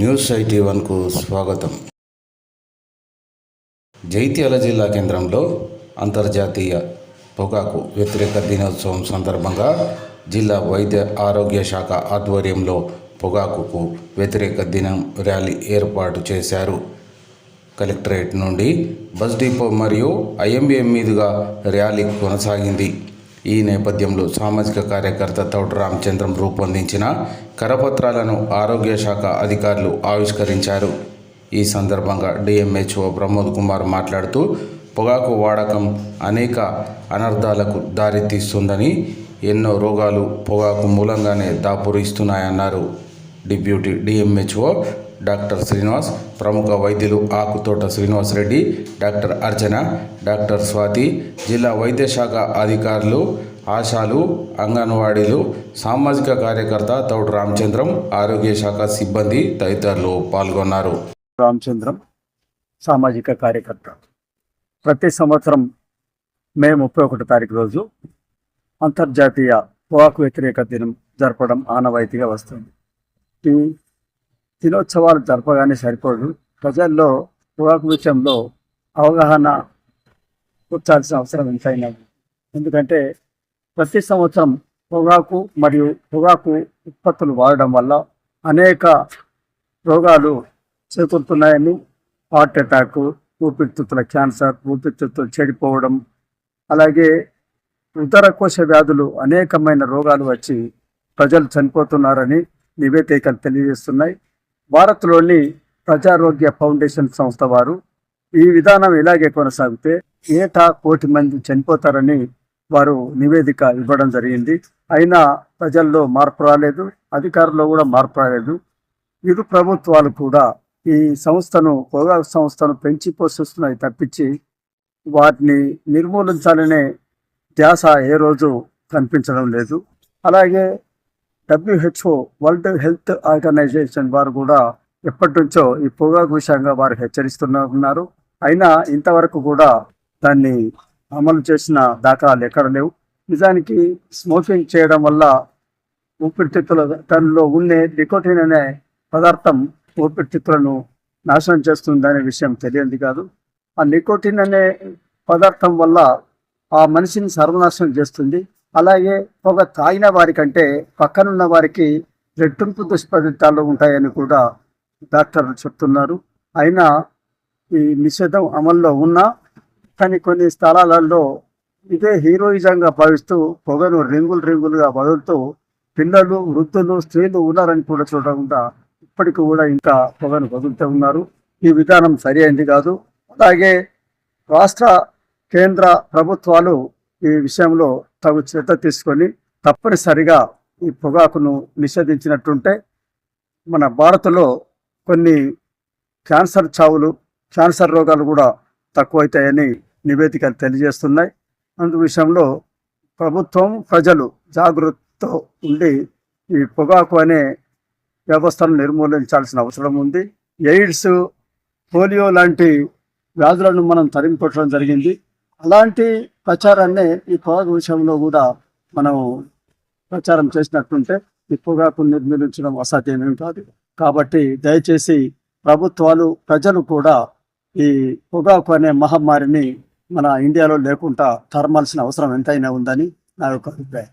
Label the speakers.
Speaker 1: News IT వన్కు స్వాగతం. జైత్యాల జిల్లా కేంద్రంలో అంతర్జాతీయ పొగాకు వ్యతిరేక దినోత్సవం సందర్భంగా జిల్లా వైద్య ఆరోగ్య శాఖ ఆధ్వర్యంలో పొగాకుకు వ్యతిరేక దినం ర్యాలీ ఏర్పాటు చేశారు. కలెక్టరేట్ నుండి బస్ డిపో మరియు ఐఎంబిఎం మీదుగా ర్యాలీ కొనసాగింది. ఈ నేపథ్యంలో సామాజిక కార్యకర్త తౌడు రామచంద్రం రూపొందించిన కరపత్రాలను ఆరోగ్య శాఖ అధికారులు ఆవిష్కరించారు. ఈ సందర్భంగా డిఎంహెచ్ఓ ప్రమోద్ కుమార్ మాట్లాడుతూ పొగాకు వాడకం అనేక అనర్థాలకు దారితీస్తుందని ఎన్నో రోగాలు పొగాకు మూలంగానే దాపురిస్తున్నాయన్నారు. డిప్యూటీ డిఎంహెచ్ఓ డాక్టర్ శ్రీనివాస్ ప్రముఖ వైద్యులు ఆకుతోట శ్రీనివాస్ రెడ్డి డాక్టర్ అర్చన డాక్టర్ స్వాతి జిల్లా వైద్య శాఖ అధికారులు ఆశాలు అంగన్వాడీలు సామాజిక కార్యకర్త తౌడు రామచంద్రం ఆరోగ్య శాఖ సిబ్బంది తదితరులు పాల్గొన్నారు.
Speaker 2: రామచంద్రం సామాజిక కార్యకర్త. ప్రతి సంవత్సరం మే ముప్పై ఒకటి తారీఖు రోజు అంతర్జాతీయ పొగాకు వ్యతిరేక దినం జరపడం ఆనవాయితీగా వస్తుంది. ఈ దినోత్సవాలు జరపగానే సరిపోదు. ప్రజల్లో పొగాకు విషయంలో అవగాహన కూర్చాల్సిన అవసరం ఎంతైనా ఎందుకంటే ప్రతి సంవత్సరం పొగాకు మరియు పొగాకు ఉత్పత్తులు వాడడం వల్ల అనేక రోగాలు చేకూరుతున్నాయని హార్ట్ అటాక్ ఊపిరితిత్తుల క్యాన్సర్ ఊపిరితిత్తులు చెడిపోవడం అలాగే ఉదర కోశ వ్యాధులు అనేకమైన రోగాలు వచ్చి ప్రజలు చనిపోతున్నారని నివేదికలు తెలియజేస్తున్నాయి. భారత్లోని ప్రజారోగ్య ఫౌండేషన్ సంస్థ వారు ఈ విధానం ఇలాగే కొనసాగితే ఏటా కోటి మంది చనిపోతారని వారు నివేదిక ఇవ్వడం జరిగింది. అయినా ప్రజల్లో మార్పు రాలేదు అధికారుల్లో కూడా మార్పు రాలేదు. ఇరు ప్రభుత్వాలు కూడా ఈ సంస్థను పొగాకు సంస్థను పెంచి పోషిస్తున్నాయి తప్పించి వాటిని నిర్మూలించాలనే ధ్యాస ఏ రోజు కనిపించడం లేదు. అలాగే డబ్ల్యూహెచ్ఓ వరల్డ్ హెల్త్ ఆర్గనైజేషన్ వారు కూడా ఎప్పటి నుంచో ఈ పొగాకు విషయంగా వారు హెచ్చరిస్తున్నారు అయినా ఇంతవరకు కూడా దాన్ని అమలు చేసిన దాఖలాలు ఎక్కడ లేవు. నిజానికి స్మోకింగ్ చేయడం వల్ల ఊపిరితిత్తుల దానిలో ఉండే నికోటిన్ అనే పదార్థం ఊపిరితిత్తులను నాశనం చేస్తుంది అనే విషయం తెలియంది కాదు. ఆ నికోటిన్ అనే పదార్థం వల్ల ఆ మనిషిని సర్వనాశనం చేస్తుంది. అలాగే పొగ తాగిన వారికంటే పక్కనున్న వారికి రెట్టింపు దుష్ఫలితాలు ఉంటాయని కూడా డాక్టర్లు చెప్తున్నారు. అయినా ఈ నిషేధం అమల్లో ఉన్నా కానీ కొన్ని స్థలాలలో ఇదే హీరోయిజంగా భావిస్తూ పొగను రింగులు రింగులుగా వదులుతూ పిల్లలు వృద్ధులు స్త్రీలు ఉన్నారని కూడా చూడకుండా ఇప్పటికి కూడా ఇంకా పొగను వదులుతూ ఉన్నారు. ఈ విధానం సరి అయింది కాదు. అలాగే రాష్ట్ర కేంద్ర ప్రభుత్వాలు ఈ విషయంలో తగు శ్రద్ధ తీసుకొని తప్పనిసరిగా ఈ పొగాకును నిషేధించినట్టుంటే మన భారత్లో కొన్ని క్యాన్సర్ చావులు క్యాన్సర్ రోగాలు కూడా తక్కువైతాయని నివేదికలు తెలియజేస్తున్నాయి. అందు విషయంలో ప్రభుత్వం ప్రజలు జాగ్రత్తతో ఉండి ఈ పొగాకు అనే వ్యవస్థను నిర్మూలించాల్సిన అవసరం ఉంది. ఎయిడ్స్ పోలియో లాంటి వ్యాధులను మనం తరిమిపెట్టడం జరిగింది. అలాంటి ప్రచారాన్ని ఈ పొగాకు విషయంలో కూడా మనం ప్రచారం చేసినట్టుంటే ఈ పొగాకు నిర్మూలించడం అసాధ్యమేమి కాదు. కాబట్టి దయచేసి ప్రభుత్వాలు ప్రజలు కూడా ఈ పొగాకు అనే మహమ్మారిని మన ఇండియాలో లేకుండా తరమాల్సిన అవసరం ఎంతైనా ఉందని నా యొక్క అభిప్రాయం.